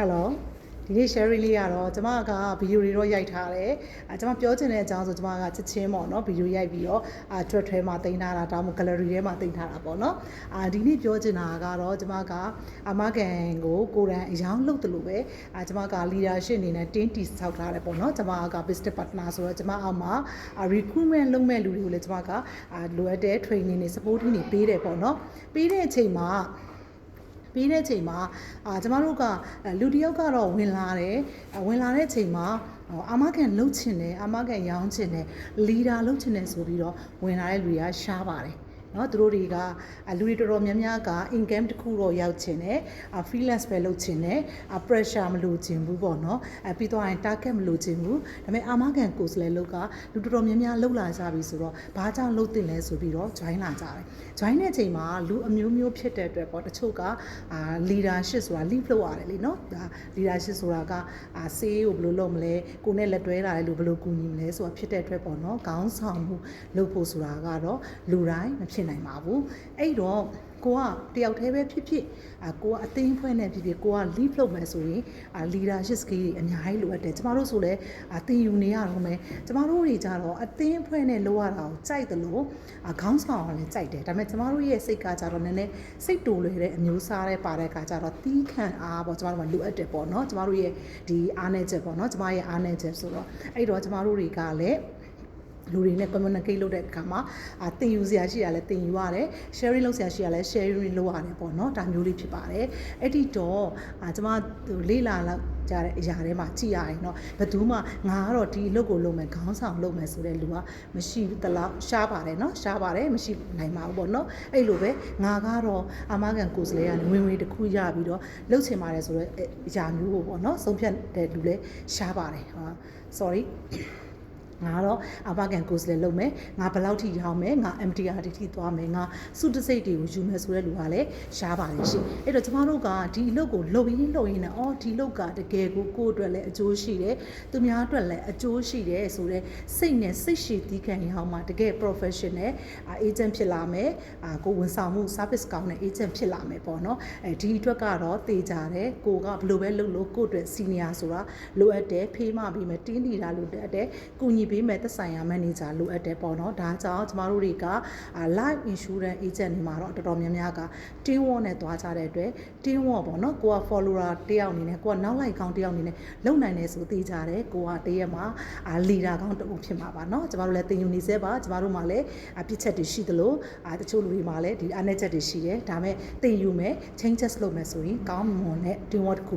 Hello ဒီနေ့ sharing လေးကတော့ကျမကဗီဒီယိုတွေတော့ရိုက်ထားတယ်အဲကျမပြောချင်တဲ့အကြောင်းဆိုကျမကချက်ချင်းပေါ့နော်ဗီဒီယိုရိုက်ပြီးတော့အာ Twitter ထဲမှာတင်ထားတာဒါမှမဟုတ် gallery ထဲမှာတင်ထားတာပေါ့နော်အာဒီနေ့ပြောချင်တာကတော့ကျမကအမကန်ကိုကိုယ်တိုင်အယောင်လှုပ်တယ်လို့ပဲအာကျမက leadership အနေနဲ့တင်းတီဆောက်ထားတယ်ပေါ့နော်ကျမက business partner ဆိုတော့ကျမအောက်မှာအာ recruitment လုပ်မဲ့လူတွေကိုလည်းကျမကအာလိုအပ်တဲ့ training တွေ supporting တွေပေးတယ်ပေါ့နော်ပေးတဲ့အချိန်မှာ ပြီးတဲ့အချိန်မှာအာကျမတို့ကအဲလူတစ်ယောက်ကတော့ဝင်လာတယ်အဲဝင်လာတဲ့အချိန်မှာဟိုအာမခံလှုပ်ချင်တယ်အာမခံရောင်းချင်တယ်လီဒါလှုပ်ချင်တယ်ဆိုပြီးတော့ဝင်လာတဲ့လူတွေကရှားပါတယ် နော်သူတို့တွေကအာလူတွေတော်တော်များများက income တစ်ခုတော့ရောက်ချင်တယ်အာ freelance ပဲလုပ်ချင်တယ်အာ pressure မလိုချင်ဘူးပေါ့နော်အဲပြီးတော့ရင် target မလိုချင်ဘူးဒါပေမဲ့အာမခံ course လည်းလုပ်ကလူတော်တော်များများလှုပ်လာကြပြီဆိုတော့ဘာကြောင့်လှုပ်တင်လဲဆိုပြီးတော့ join လာကြတယ် join တဲ့အချိန်မှာလူအမျိုးမျိုးဖြစ်တဲ့အတွက်ပေါ့တချို့ကအာ leadership ဆိုတာ lead လုပ်ရတယ်လीနော်ဒါ leadership ဆိုတာကအာ sales ကိုဘယ်လိုလုပ်မလဲကိုယ်နဲ့လက်တွဲလာတဲ့လူဘယ်လိုကူညီမလဲဆိုတာဖြစ်တဲ့အတွက်ပေါ့နော်ခေါင်းဆောင်မှုလုပ်ဖို့ဆိုတာကတော့လူတိုင်းမဖြစ်နိုင်ပါဘူးအဲ့တော့ကိုကတယောက်တည်းပဲဖြစ်ဖြစ်အာကိုကအသိအဖွဲနဲ့ဖြစ်ဖြစ်ကိုက lead လုပ်မယ်ဆိုရင်အာ leadership skill တွေအများကြီးလိုအပ်တယ်ကျမတို့ဆိုလဲအသင်ယူနေရတော့မယ်ကျမတို့တွေကြတော့အသိအဖွဲနဲ့လိုရတာကိုကြိုက်တယ်လို့အာခေါင်းဆောင်ကလည်းကြိုက်တယ်ဒါပေမဲ့ကျမတို့ရဲ့စိတ်ကကြတော့နည်းနည်းစိတ်တူလွယ်တဲ့အမျိုးစားတဲ့ပါတဲ့ကကြတော့တီးခန့်အားပေါ့ကျမတို့ကလိုအပ်တယ်ပေါ့နော်ကျမတို့ရဲ့ဒီအားနေချက်ပေါ့နော်ကျမရဲ့အားနေချက်ဆိုတော့အဲ့တော့ကျမတို့တွေကလည်း လူတွေနဲ့ communicate လုပ်တဲ့အခါမှာအာတင်ယူစရာရှိရလဲတင်ယူရတယ် sharing လုပ်စရာရှိရလဲ sharing လုပ်ရတယ်ပေါ့နော်ဒါမျိုးလေးဖြစ်ပါတယ်အဲ့ဒီတော့အာကျွန်မလေးလာလောက်ကြတဲ့အရာတွေမှာကြည်ရရင်တော့ဘယ်သူမှငါကတော့ဒီအလုပ်ကိုလုပ်မယ်ခေါင်းဆောင်လုပ်မယ်ဆိုတဲ့လူကမရှိတလောက်ရှားပါတယ်နော်ရှားပါတယ်မရှိနိုင်ပါဘူးပေါ့နော်အဲ့လိုပဲငါကတော့အာမခံကိုယ်စလဲကနေဝင်ဝင်တစ်ခုရပြီးတော့လှုပ်ချင်ပါတယ်ဆိုတော့အရာမျိုးကိုပေါ့နော်ဆုံးဖြတ်တဲ့လူလည်းရှားပါတယ်ဟာ sorry ငါတော့အဘကန်ကိုယ်စလဲလုပ်မယ်ငါဘယ်လောက်ထိရောင်းမယ်ငါ MTR တိထိသွားမယ်ငါစုတစိတ်တွေကိုယူမယ်ဆိုတဲ့လူကလည်းရှားပါတယ်ရှင်အဲ့တော့ကျမတို့ကဒီအလုပ်ကိုလုပ်ရင်းလုပ်ရင်းနဲ့အော်ဒီလုပ်ကတကယ်ကိုကိုယ့်အတွက်လည်းအကျိုးရှိတယ်သူများအတွက်လည်းအကျိုးရှိတယ်ဆိုတော့စိတ်နဲ့စိတ်ရှည်သီးခံရအောင်မှာတကယ် professional agent ဖြစ်လာမယ်အာကိုဝန်ဆောင်မှု service ကောင်းတဲ့ agent ဖြစ်လာမယ်ပေါ့နော်အဲဒီအတွက်ကတော့တေးကြတယ်ကိုကဘယ်လိုပဲလုပ်လို့ကိုယ့်အတွက် senior ဆိုတာလိုအပ်တယ်ဖေးမပြီးမယ်တင်းတီတာလိုအပ်တယ်ကုညီပေးမယ်သက်ဆိုင်ရာ manager လိုအပ်တယ်ပေါ့နော်ဒါကြောင့်ကျမတို့တွေက live insurance agent တွေမှာတော့တော်တော်များများက team work နဲ့သွားကြတဲ့အတွက် team work ပေါ့နော်ကိုက follower တယောက်အနေနဲ့ကိုကနောက်လိုက်ကောင်းတယောက်အနေနဲ့လုံနိုင်တယ်ဆိုသိကြတယ်ကိုကတရက်မှာ leader ကောင်းတူဖြစ်မှာပါနော်ကျမတို့လည်းတင်ယူနေစေပါကျမတို့မှာလည်းပြစ်ချက်တွေရှိသလိုတချို့လူတွေမှာလည်းဒီအားနည်းချက်တွေရှိတယ်ဒါမဲ့တင်ယူမယ် changes လုပ်မယ်ဆိုရင်ကောင်းမွန်တဲ့ team work တစ်ခု